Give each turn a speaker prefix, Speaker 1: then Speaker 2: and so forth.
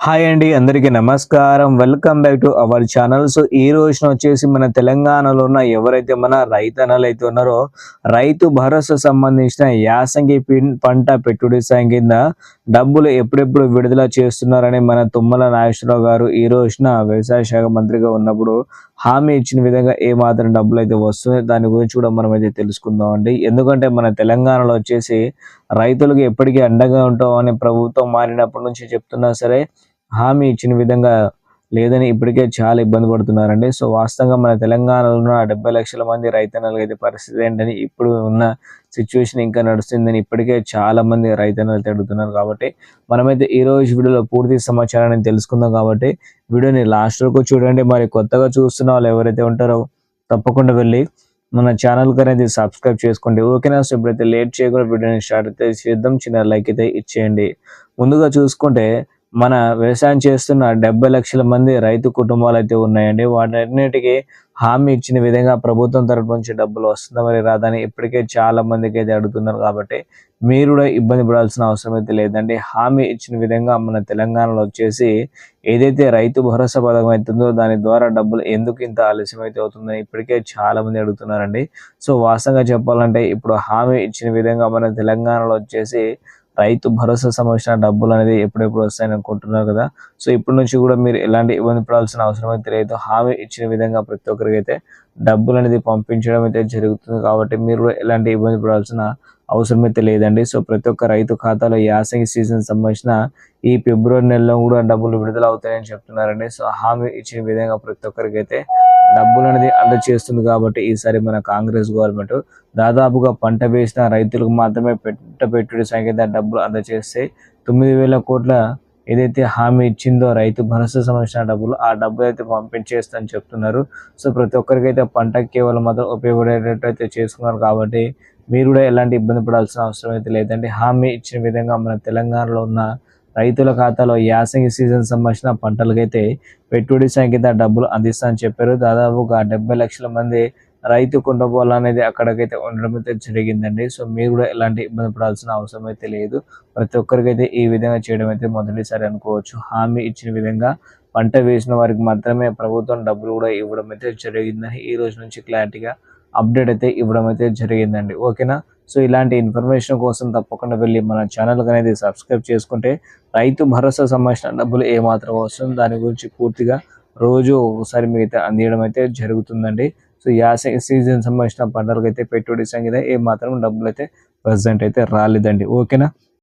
Speaker 1: Hi అండి అందరికీ నమస్కారం. Welcome back to our channel. So ఈ రోజున వచ్చేసి మన తెలంగాణలో ఉన్న ఎవరైతే మన రైతన్నలు అయితే ఉన్నారో రైతు భరోసా సంబంధించిన యాసంగి పిన్- పంట పెట్టుబడి సాయం కింద డబ్బులు ఎప్పుడెప్పుడు విడుదల చేస్తున్నారని మన తుమ్మల నాగేశ్వరరావు గారు ఈ రోజున వ్యవసాయ శాఖ మంత్రిగా ఉన్నప్పుడు హామీ ఇచ్చిన విధంగా ఏ మాత్రం డబ్బులు అయితే వస్తున్నాయి? దాని గురించి కూడా మనం అయితే తెలుసుకుందాం అండి. ఎందుకంటే మన తెలంగాణలో వచ్చేసి రైతులకు ఎప్పటికీ అండగా ఉంటామని ప్రభుత్వం మారినప్పటి నుంచి చెప్తున్నా సరే హామీ ఇచ్చిన విధంగా లేదని ఇప్పటికే చాలా ఇబ్బంది పడుతున్నారండి. సో వాస్తవంగా మన తెలంగాణలో ఉన్న డెబ్బై లక్షల మంది రైతన్నలు అయితే పరిస్థితి ఏంటని ఇప్పుడు ఉన్న సిచ్యువేషన్ ఇంకా నడుస్తుందని ఇప్పటికే చాలా మంది రైతన్నలు తిడుతున్నారు కాబట్టి మనమైతే ఈ రోజు వీడియోలో పూర్తి సమాచారాన్ని తెలుసుకుందాం కాబట్టి వీడియోని లాస్ట్ వరకు చూడండి. మరి కొత్తగా చూస్తున్న వాళ్ళు ఎవరైతే ఉంటారో తప్పకుండా వెళ్ళి మన ఛానల్ అనేది సబ్స్క్రైబ్ చేసుకోండి. ఓకేనా? సో ఇప్పుడైతే లేట్ చేయకుండా వీడియోని స్టార్ట్ అయితే చేద్దాం. చిన్న లైక్ అయితే ఇచ్చేయండి. ముందుగా చూసుకుంటే మన వ్యవసాయం చేస్తున్న డెబ్బై లక్షల మంది రైతు కుటుంబాలు అయితే ఉన్నాయండి. వాటన్నిటికీ హామీ ఇచ్చిన విధంగా ప్రభుత్వం తరపు నుంచి డబ్బులు వస్తుందా మరి రాదని ఇప్పటికే చాలా మందికి అయితే అడుగుతున్నారు కాబట్టి మీరు కూడా ఇబ్బంది పడాల్సిన అవసరం అయితే లేదండి. హామీ ఇచ్చిన విధంగా మన తెలంగాణలో వచ్చేసి ఏదైతే రైతు భరోసా పథకం అవుతుందో దాని ద్వారా డబ్బులు ఎందుకు ఇంత ఆలస్యం అయితే అవుతుందని ఇప్పటికే చాలా మంది అడుగుతున్నారండి. సో వాస్తవంగా చెప్పాలంటే ఇప్పుడు హామీ ఇచ్చిన విధంగా మన తెలంగాణలో వచ్చేసి రైతు భరోసా సంబంధించిన డబ్బులు అనేది ఎప్పుడెప్పుడు వస్తాయని అనుకుంటున్నారు కదా. సో ఇప్పటి నుంచి కూడా మీరు ఎలాంటి ఇబ్బంది పడాల్సిన అవసరం అయితే లేదు. హామీ ఇచ్చిన విధంగా ప్రతి ఒక్కరికి అయితే డబ్బులు అనేది పంపించడం అయితే జరుగుతుంది కాబట్టి మీరు కూడా ఎలాంటి ఇబ్బంది పడాల్సిన అవసరం అయితే లేదండి. సో ప్రతి ఒక్క రైతు ఖాతాలో యాసంగి సీజన్ సంబంధించిన ఈ ఫిబ్రవరి నెలలో కూడా డబ్బులు విడుదల అవుతాయని చెప్తున్నారండి. సో హామీ ఇచ్చిన విధంగా ప్రతి ఒక్కరికి అయితే డబ్బులు అనేది అందజేస్తుంది కాబట్టి ఈసారి మన కాంగ్రెస్ గవర్నమెంట్ దాదాపుగా పంట వేసిన రైతులకు మాత్రమే పెట్ట పెట్టుబడి సంఖ్య డబ్బులు అందజేస్తే తొమ్మిది వేల కోట్ల ఏదైతే హామీ ఇచ్చిందో రైతు భరోసా సంబంధించిన డబ్బులు ఆ డబ్బులు అయితే పంపించేస్తని చెప్తున్నారు. సో ప్రతి ఒక్కరికి అయితే పంటకి కేవలం మాత్రం ఉపయోగపడేటట్టు అయితే చేసుకున్నారు కాబట్టి మీరు కూడా ఎలాంటి ఇబ్బంది పడాల్సిన అవసరం అయితే లేదండి. హామీ ఇచ్చిన విధంగా మన తెలంగాణలో ఉన్న రైతుల ఖాతాలో యాసంగి సీజన్ సంబంధించిన పంటలకైతే పెట్టుబడి సంఖ్య డబ్బులు అందిస్తానని చెప్పారు. దాదాపుగా డెబ్బై లక్షల మంది రైతు కుండపోలు అనేది అక్కడికైతే ఉండడం అయితే జరిగిందండి. సో మీరు కూడా ఎలాంటి ఇబ్బంది పడాల్సిన అవసరం అయితే లేదు. ప్రతి ఒక్కరికైతే ఈ విధంగా చేయడం అయితే మొదటిసారి అనుకోవచ్చు. హామీ ఇచ్చిన విధంగా పంట వేసిన వారికి మాత్రమే ప్రభుత్వం డబ్బులు కూడా ఇవ్వడం అయితే జరిగిందని ఈ రోజు నుంచి క్లారిటీగా అప్డేట్ అయితే ఇవ్వడం అయితే జరిగిందండి. ఓకేనా? సో ఇలాంటి ఇన్ఫర్మేషన్ కోసం తప్పకుండా వెళ్ళి మన ఛానల్ అనేది సబ్స్క్రైబ్ చేసుకుంటే రైతు భరోసా సంబంధించిన డబ్బులు ఏమాత్రం వస్తుంది దాని గురించి పూర్తిగా రోజు ఒకసారి మిగతా అందియడం అయితే జరుగుతుందండి. సో యాస సీజన్ సంబంధించిన పంటలకు అయితే పెట్టుబడి సంగీతం ఏ మాత్రం డబ్బులు అయితే ప్రజెంట్ అయితే రాలేదండి. ఓకేనా?